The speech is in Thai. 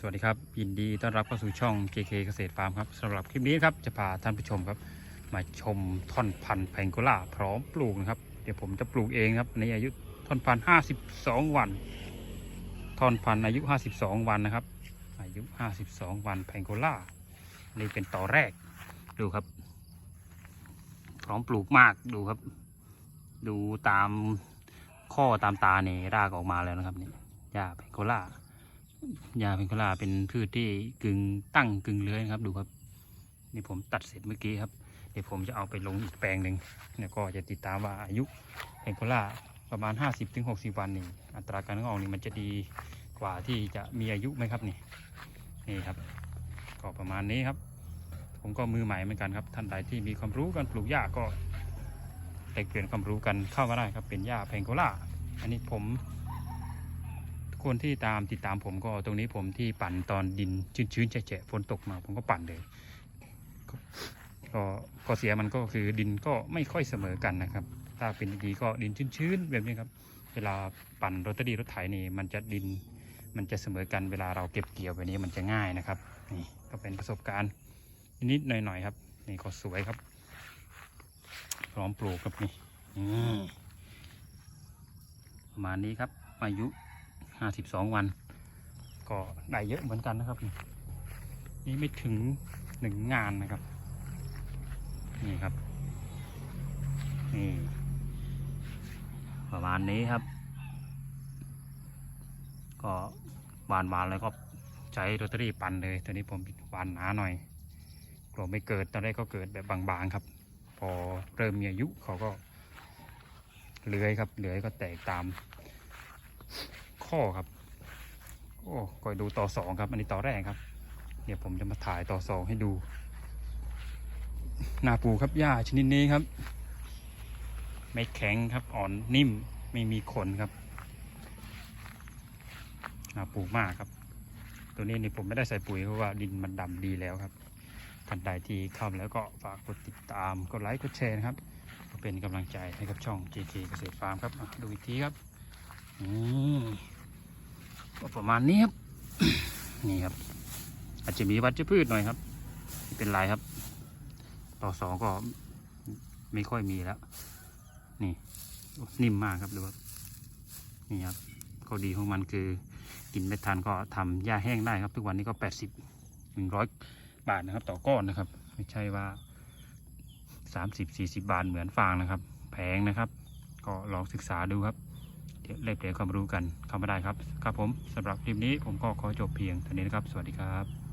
สวัสดีครับ ยินดีต้อนรับเข้าสู่ช่อง JK เกษตรฟาร์มครับสำหรับคลิปนี้ครับจะพาท่านผู้ชมครับ มาชมท่อนพันธุ์แพงโกล่าพร้อมปลูกนะครับ เดี๋ยวผมจะปลูกเองครับในอายุท่อนพันธุ์52วัน ท่อนพันธุ์อายุ52วันนะครับ อายุ52วันแพงโกล่านี่เป็นต่อแรกดูครับ พร้อมปลูกมากดูครับ ดูตามข้อตามตาเนี่ยรากออกมาแล้วนะครับนี่หญ้าแพงโกล่า ยาเพนคลาเป็นพืชที่กึ่งตั้งกึ่งเลื้อยนะครับ ดูครับ นี่ผมตัดเสร็จเมื่อกี้ครับ เดี๋ยวผมจะเอาไปลงอีกแปลงหนึ่งแล้วก็จะติดตามว่าอายุเพนคลาประมาณ 50-60 วันนี่อัตราการงอกนี่มันจะดีกว่าที่จะมีอายุไหมครับนี่นี่ครับ ก็ประมาณนี้ครับ ผมก็มือใหม่เหมือนกันครับ ท่านใดที่มีความรู้การปลูกหญ้าก็แลกเปลี่ยนความรู้กันเข้ามาได้ครับเป็นหญ้าเพนโคลาอันนี้ผม คนที่ตามติดตามผมก็ตรงนี้ผมที่ปั่นตอนดินชื้นๆแฉะๆฝนตกมาผมก็ปั่นเลยก็เสียมันก็คือดินก็ไม่ค่อยเสมอกันนะครับ ถ้าเป็นดีก็ดินชื้นๆแบบนี้ครับ เวลาปั่นรถตอรีรถไถนี่มันจะดินมันจะเสมอกันเวลาเราเก็บเกี่ยวแบบนี้มันจะง่ายนะครับ นี่ก็เป็นประสบการณ์นิดๆหน่อยๆครับ นี่ก็สวยครับ พร้อมปลูกครับนี่ประมาณนี้ครับอายุ ห้าสิบสองวัน ก็ได้เยอะเหมือนกันนะครับ นี่ไม่ถึงหนึ่งงานนะครับ นี่ครับ นี่ประมาณนี้ครับ ก็หวานวานๆแล้วก็ใช้โรตารี่ปั่นเลยตัวนี้ผมหวานหนาหน่อยกลัวไม่เกิดตอนแรกก็เกิดแบบบางๆครับ พอเริ่มมีอายุเขาก็เลื้อยครับเลื้อยก็แตกตาม ข้อครับ โอ้ก็ดูต่อสองครับ อันนี้ต่อแรกครับ เดี๋ยวผมจะมาถ่ายต่อสองให้ดู นาปูครับหญ้าชนิดนี้ครับ ไม่แข็งครับ อ่อนนิ่ม ไม่มีขนครับ นาปูมากครับ ตัวนี้นี่ผมไม่ได้ใส่ปุ๋ยเพราะว่าดินมันดำดีแล้วครับท่านใดที่เข้ามาแล้วก็ฝากกดติดตาม กดไลค์ กดแชร์นะครับเพื่อเป็นกำลังใจให้กับช่อง JK เกษตรฟาร์มครับ ดูอีกทีครับ อืม ก็ประมาณนี้ครับ นี่ครับ อาจจะมีวัชพืชหน่อยครับเป็นไรครับ ต่อสองก็ไม่ค่อยมีแล้ว นี่นิ่มมากครับดูครับนี่ครับข้อดีของมันคือกินไม่ทันก็ทำหญ้าแห้งได้ครับ ทุกวันนี้ก็แปดสิบหนึ่งร้อยบาทนะครับ ต่อก้อนนะครับ ไม่ใช่ว่าสามสิบสี่สิบาทเหมือนฟางนะครับ แพงนะครับ ก็ลองศึกษาดูครับ เดี๋ยวแลกเปลี่ยนความรู้กันเข้ามาได้ครับ ครับผมสำหรับคลิปนี้ผมก็ขอจบเพียงเท่านี้นะครับ สวัสดีครับ